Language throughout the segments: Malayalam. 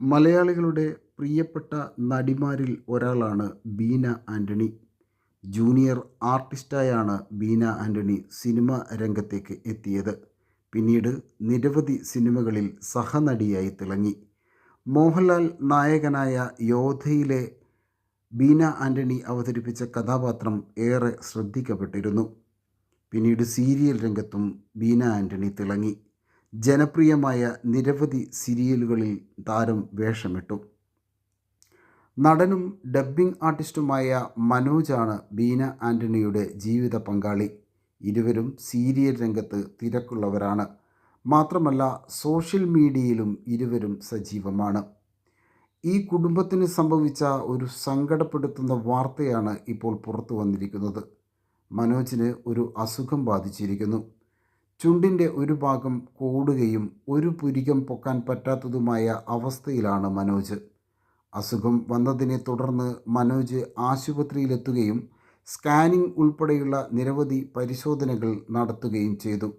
മലയാളികളുടെ പ്രിയപ്പെട്ട നടിമാരിൽ ഒരാളാണ് ബീന ആന്റണി ജൂനിയർ ആർട്ടിസ്റ്റായാണ് ബീന ആന്റണി സിനിമ രംഗത്തേക്ക് എത്തിയത്. പിന്നീട് നിരവധി സിനിമകളിൽ സഹനടിയായി തിളങ്ങി. മോഹൻലാൽ നായകനായ യോധയിലെ ബീന ആന്റണി അവതരിപ്പിച്ച കഥാപാത്രം ഏറെ ശ്രദ്ധിക്കപ്പെട്ടിരുന്നു. പിന്നീട് സീരിയൽ രംഗത്തും ബീന ആന്റണി തിളങ്ങി. ജനപ്രിയമായ നിരവധി സീരിയലുകളിൽ താരം വേഷമിട്ടു. നടനും ഡബ്ബിംഗ് ആർട്ടിസ്റ്റുമായ മനോജാണ് ബീന ആന്റണിയുടെ ജീവിത പങ്കാളി. ഇരുവരും സീരിയൽ രംഗത്ത് തിരക്കുള്ളവരാണ്. മാത്രമല്ല സോഷ്യൽ മീഡിയയിലും ഇരുവരും സജീവമാണ്. ഈ കുടുംബത്തിന് സംഭവിച്ച ഒരു സങ്കടപ്പെടുത്തുന്ന വാർത്തയാണ് ഇപ്പോൾ പുറത്തു വന്നിരിക്കുന്നത്. മനോജിന് ഒരു അസുഖം ബാധിച്ചിരിക്കുന്നു. ചുണ്ടിന്റെ ഒരു ഭാഗം കൂടുകയും ഒരു പുരികം പൊക്കാൻ പറ്റാത്തതുമായ അവസ്ഥയിലാണ് മനോജ്. അസുഖം വന്നതിനെ തുടർന്ന് മനോജ് ആശുപത്രിയിലെത്തുകയും സ്കാനിംഗ് ഉൾപ്പെടെയുള്ള നിരവധി പരിശോധനകൾ നടത്തുകയും ചെയ്തു.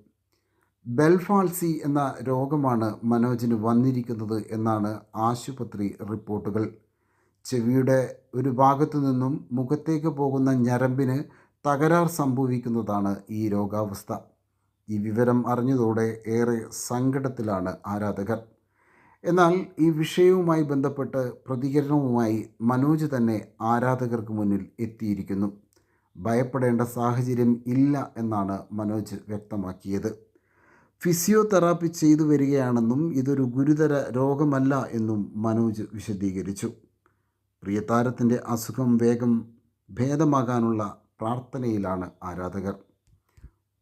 ബെൽഫാൾസി എന്ന രോഗമാണ് മനോജിന് വന്നിരിക്കുന്നത് എന്നാണ് ആശുപത്രി റിപ്പോർട്ടുകൾ. ചെവിയുടെ ഒരു ഭാഗത്തു നിന്നും മുഖത്തേക്ക് പോകുന്ന ഞരമ്പിന് തകരാർ സംഭവിക്കുന്നതാണ് ഈ രോഗാവസ്ഥ. ഈ വിവരം അറിഞ്ഞതോടെ ഏറെ സങ്കടത്തിലാണ് ആരാധകർ. എന്നാൽ ഈ വിഷയവുമായി ബന്ധപ്പെട്ട് പ്രതികരണവുമായി മനോജ് തന്നെ ആരാധകർക്ക് മുന്നിൽ എത്തിയിരിക്കുന്നു. ഭയപ്പെടേണ്ട സാഹചര്യം ഇല്ല എന്നാണ് മനോജ് വ്യക്തമാക്കിയത്. ഫിസിയോതെറാപ്പി ചെയ്തു വരികയാണെന്നും ഇതൊരു ഗുരുതര രോഗമല്ല എന്നും മനോജ് വിശദീകരിച്ചു. പ്രിയതാരത്തിന്റെ അസുഖം വേഗം ഭേദമാകാനുള്ള പ്രാർത്ഥനയിലാണ് ആരാധകർ.